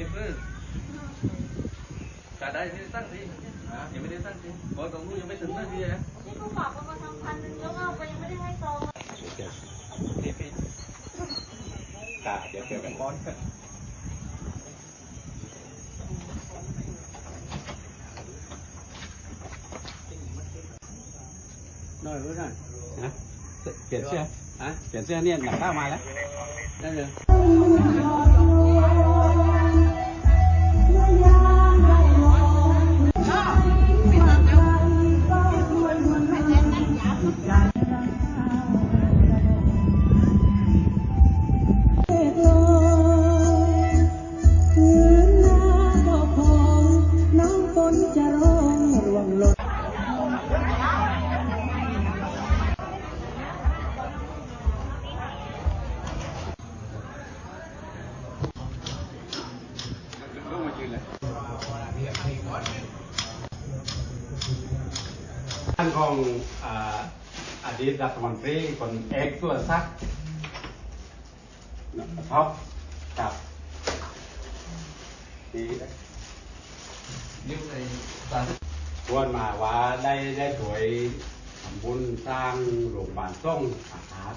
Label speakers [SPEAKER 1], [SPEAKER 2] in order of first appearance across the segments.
[SPEAKER 1] ไม่เพิ่งการได้ที่ตั้งทียังไม่ได้ตั้งทีบอยตรงนู้นยังไม่ถึงนาทีนะ
[SPEAKER 2] นี่เขาฝากกันมาทำพันหนึ่งแล้วเอาไปยังไม่ได้ให้ซอง
[SPEAKER 1] นี่พี่กาเดี๋ยวเจอกันบอล
[SPEAKER 3] น้อยรู้หน่อยนะเปลี่ยนเสื้อฮะเปลี่ยนเสื้อเนี่ยหนักข้าวมาแล้วได้เลย
[SPEAKER 4] อ่า
[SPEAKER 3] อดีตรัฐมนตรีคนเอกตัวซักดิ์ท็อปครับนี่
[SPEAKER 1] นิ้วในสาร
[SPEAKER 3] ชวนมาว่าได้ได้ถวยทำบุญสร้างโรงพยาบาลส่งอาหาร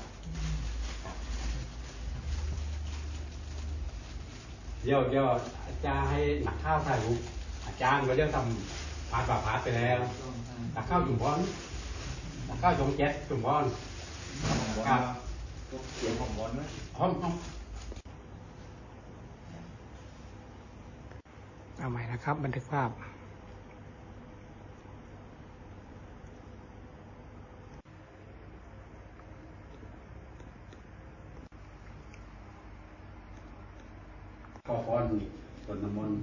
[SPEAKER 3] ครับเดี๋ยวเดี๋ยวอาจารย์ให้หนักข้าวถ่ายรูปอาจารย์ก็เดี๋ยวทำพาดป่าพาดไปแล้วหนักข้าวจุ่มพรห นักข้าวจงเจ็ดจุ่มพรครับ
[SPEAKER 1] เสียงของบอลไหม
[SPEAKER 3] ห้องห้อง
[SPEAKER 5] เอาใหม่นะครับ บันทึกภาพ
[SPEAKER 3] ขอพรต้นน้ำมนต์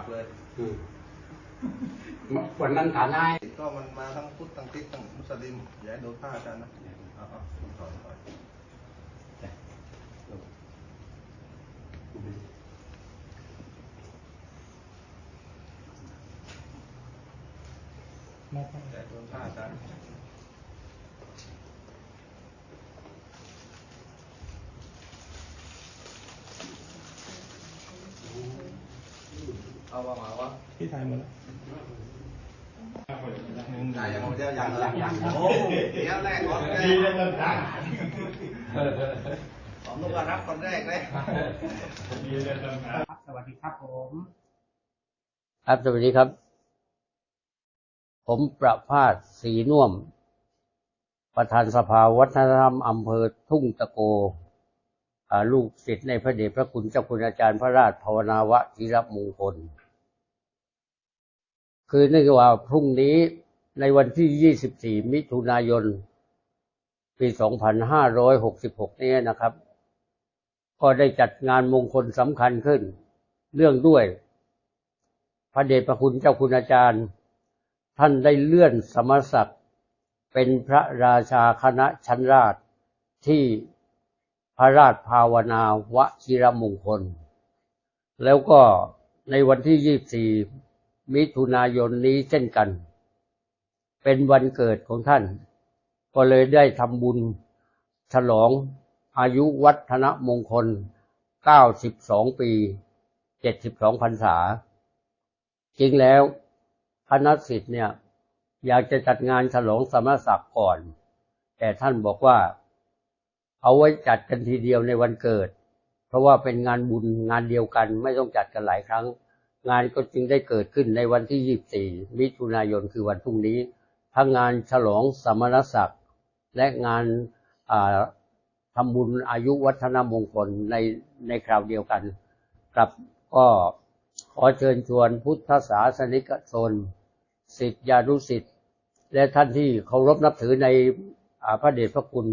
[SPEAKER 3] า
[SPEAKER 1] ปเลย
[SPEAKER 3] อืมวันนั้นฐานาย
[SPEAKER 6] ก็มันมาทั้งพุทธทั้งคริสต์ทั้งมุสลิมอย่าให้โดนฆ่าอาจารย์นะเอาเอาถอยถอยอย่าให้โดนฆ่าอาจารย์
[SPEAKER 1] เอาว่ามาวะ
[SPEAKER 5] พี่ถ่ายหมดแล้ว
[SPEAKER 6] ถ่ายยังไม่ได้ยังเลย
[SPEAKER 3] ยัง
[SPEAKER 6] โอ้เดี๋ยวแรกก่อนดีเลยผมต้องการรับคนแรกเลย
[SPEAKER 5] สวัสดีครับผม
[SPEAKER 7] ครับสวัสดีครับ ผมประภาสศรีน่วม ประธานสภาวัฒนธรรมอำเภอทุ่งตะโกลูกศิษย์ในพระเดชพระคุณเจ้าคุณอาจารย์พระราชภาวนาวะธีรมงคล คือนื่ากว่าพรุ่งนี้ในวันที่ 24 มิถุนายน ปี 2566 นี้นะครับ ก็ได้จัดงานมงคลสำคัญขึ้น เรื่องด้วย พระเดชพระคุณเจ้าคุณอาจารย์ ท่านได้เลื่อนสมศักดิ์เป็นพระราชาคณะชั้นราชที่พระราชภาวนาวชิรมงคล แล้วก็ในวันที่ 24 มิถุนายนนี้เช่นกัน เป็นวันเกิดของท่าน ก็เลยได้ทำบุญ ฉลองอายุวัฒนมงคล 92 ปี 72พรรษา จริงแล้วคณะสิทธิ์เนี่ย อยากจะจัดงานฉลองสมณศักดิ์ก่อน แต่ท่านบอกว่า เอาไว้จัดกันทีเดียวในวันเกิด เพราะว่าเป็นงานบุญงานเดียวกันไม่ต้องจัดกันหลายครั้ง งานก็จึงได้เกิดขึ้นในวันที่ 24 มิถุนายนคือวันพรุ่งนี้ ทั้งงานฉลองสมณศักดิ์ และงานทำบุญอายุวัฒนมงคลในในคราวเดียวกันครับก็ขอเชิญชวนพุทธศาสนิกชนศิษยานุศิษย์และท่านที่เคารพนับถือในอพระเดชพระคุณ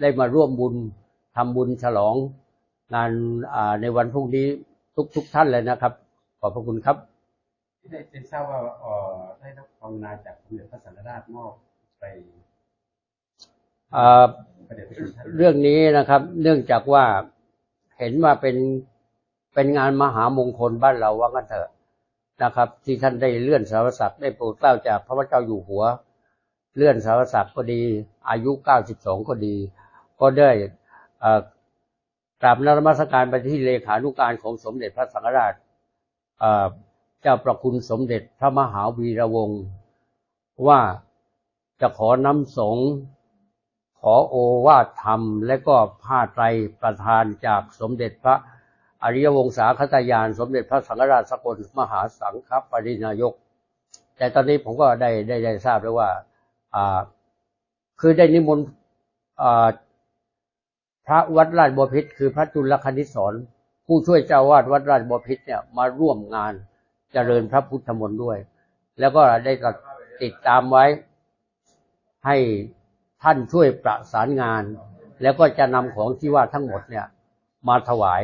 [SPEAKER 7] ได้มาร่วมบุญทำบุญฉลองงานในวันพรุ่งนี้ทุกๆทท่านเลยนะครับ ขอบพระคุณครับ
[SPEAKER 3] ที่ได้ได้ทราบว่าเอ่อได้รับความนาจากสมเด็จพระสังฆราชมอบไป
[SPEAKER 7] เอ่อ
[SPEAKER 3] ประเด็จพระคุณท่าน
[SPEAKER 7] เรื่องนี้นะครับ เนื่องจากว่าเห็นว่าเป็นเป็นงานมหามงคลบ้านเราว่ากันเถอะนะครับ ที่ท่านได้เลื่อนสารศักดิ์ได้โปรดเกล้าจากพระพุทธเจ้าอยู่หัว เลื่อนสารศักดิ์ก็ดี อายุ92ก็ดี ก็ได้เอ่อกราบนมัสการไปที่เลขานุการของสมเด็จพระสังฆราช เจ้าประคุณสมเด็จพระมหาวีระวงศ์ว่าจะขอนำสงฆ์ขอโอวาทธรรม และก็ผ้าไตรประทานจากสมเด็จพระอริยวงศาคตยาน สมเด็จพระสังฆราชสกลมหาสังฆปรินายก แต่ตอนนี้ผมก็ได้ได้ได้ทราบแล้วว่าคือได้นิมนต์พระวัดราชบพิตรคือพระจุลคณิตสอน ผู้ช่วยเจ้าวาดวัดราชบพิตรเนี่ยมาร่วมงานเจริญพระพุทธมนต์ด้วย แล้วก็ได้ติดตามไว้ให้ท่านช่วยประสานงาน แล้วก็จะนำของที่ว่าทั้งหมดเนี่ย มาถวาย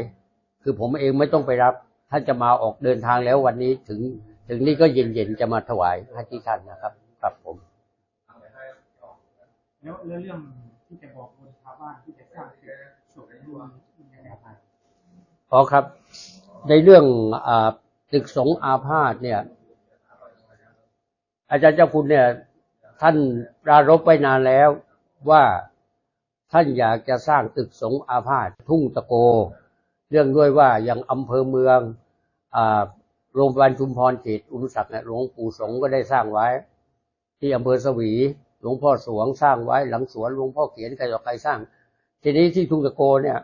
[SPEAKER 7] คือผมเองไม่ต้องไปรับ ท่านจะมาออกเดินทางแล้ววันนี้ถึง ถึงนี่ก็เย็นๆจะมาถวายให้ที่ท่านนะครับครับผม
[SPEAKER 5] แล้วเรื่องที่จะบอกคนชาวบ้านที่จะสร้างตึกสูงรวมยังไงครับ
[SPEAKER 7] ขอครับ ในเรื่องอตึกสงอาพาธเนี่ย อาจารย์เจ้าคุณเนี่ย ท่านปรารภไว้นานแล้วว่าท่านอยากจะสร้างตึกสงอาพาธทุ่งตะโก เรื่องด้วยว่าอย่างอำเภอเมืองอโรงพยาบาลชุมพรเขตอุรุศักดิ์เนี่ยหลวงปู่สงก็ได้สร้างไว้ ที่อำเภอสวี หลวงพ่อสวงสร้างไว้ หลังสวนหลวงพ่อเขียนใครต่อใครสร้าง ทีนี้ที่ทุ่งตะโกเนี่ย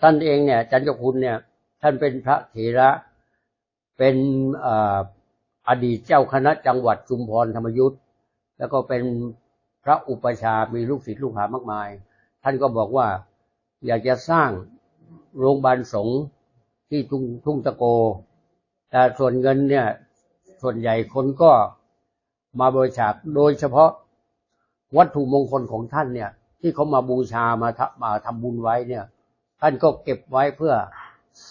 [SPEAKER 7] ท่านเองเนี่ยอาจันเจ้าคุณเนี่ย ท่านเป็นพระเถระเป็นออดีตเจ้าคณะจังหวัดชุมพรธรรมยุทธ์แล้วก็เป็นพระอุปชามีลูกศิษย์ลูกหามากมาย ท่านก็บอกว่าอยากจะสร้างโรงพยาบาลสงฆ์ที่ทุ่งทุ่งตะโก แต่ส่วนเงินเนี่ย ส่วนใหญ่คนก็มาบริจาคโดยเฉพาะวัตถุมงคลของท่านเนี่ย ที่เขามาบูชามาทมาทำบุญไว้เนี่ย ท่านก็เก็บไว้เพื่อ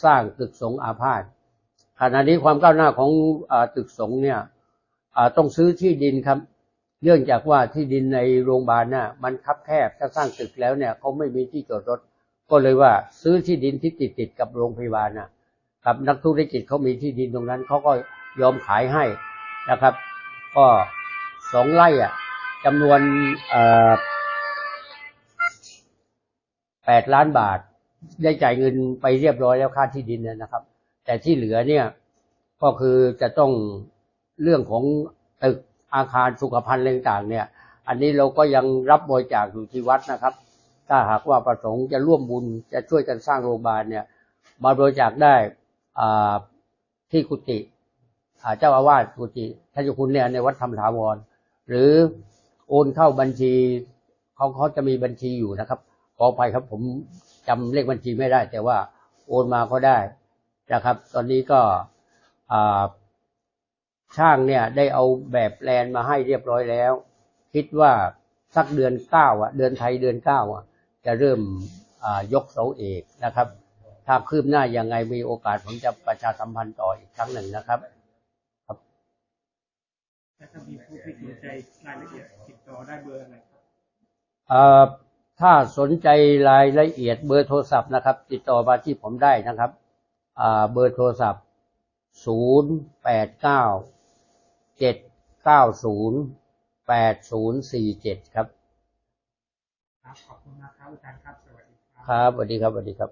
[SPEAKER 7] สร้างตึกสงอาพาธขณะนี้ความก้าวหน้าของอตึกสงเนี่ยต้องซื้อที่ดินครับเนื่องจากว่าที่ดินในโรงพยาบาลน่ะมันคับแคบถ้าสร้างตึกแล้วเนี่ยเขาไม่มีที่จอดรถ ก็เลยว่าซื้อที่ดินที่ติดติดกับโรงพยาบาลน่ะกับนักธุรกิจเขามีที่ดินตรงนั้นเขาก็ยอมขายให้นะครับ ก็สองไร่อะจำนวนแปดล้านบาท ได้จ่ายเงินไปเรียบร้อยแล้วค่าที่ดินนยนะครับ แต่ที่เหลือเนี่ยก็คือจะต้องเรื่องของตึกอาคารสุขภัณฑ์อะไรต่างๆเนี่ย อันนี้เราก็ยังรับบริจาคอยู่ที่วัดนะครับ ถ้าหากว่าประสงค์จะร่วมบุญจะช่วยกันสร้างโรงพยาบาลเนี่ย มาบริจาคได้ที่กุฏิเจ้าอาวาสกุฏิท่านเจ้าคุณเนี่ยในวัดธรรมถาวร หรือโอนเข้าบัญชีเขาเขาจะมีบัญชีอยู่นะครับขออภัยครับผม จำเลขบัญชีไม่ได้ แต่ว่าโอนมาก็ได้นะครับ ตอนนี้ก็อ่าช่างเนี่ยได้เอาแบบแปลนมาให้เรียบร้อยแล้ว คิดว่าสักเดือนเก้าอะ เดือนไทยเดือนเก้าอะ จะเริ่มอ่ายกเสาเอกนะครับ ถ้าคืบหน้ายังไงมีโอกาสผมจะประชาสัมพันธ์ต่ออีกครั้งหนึ่งนะครับ
[SPEAKER 5] แล้วถ้ามีผู้ที่สนใจรายละเอียดติดต่อได้เบอร์อะไรครับ
[SPEAKER 7] เอ่อ ถ้าสนใจรายละเอียดเบอร์โทรศัพท์นะครับ ติดต่อมาที่ผมได้นะครับอ่าเบอร์โทรศัพท์ศูนย์แปดเก้าเจ็ดเก้าศูนย์แปดศูนย์สี่เจ็ดครับ
[SPEAKER 5] ครับ ขอบคุณนะครับอาจารย์ครับ สวัสดีครับ
[SPEAKER 7] ครับ สวัสดีครับ สวัสดีครับ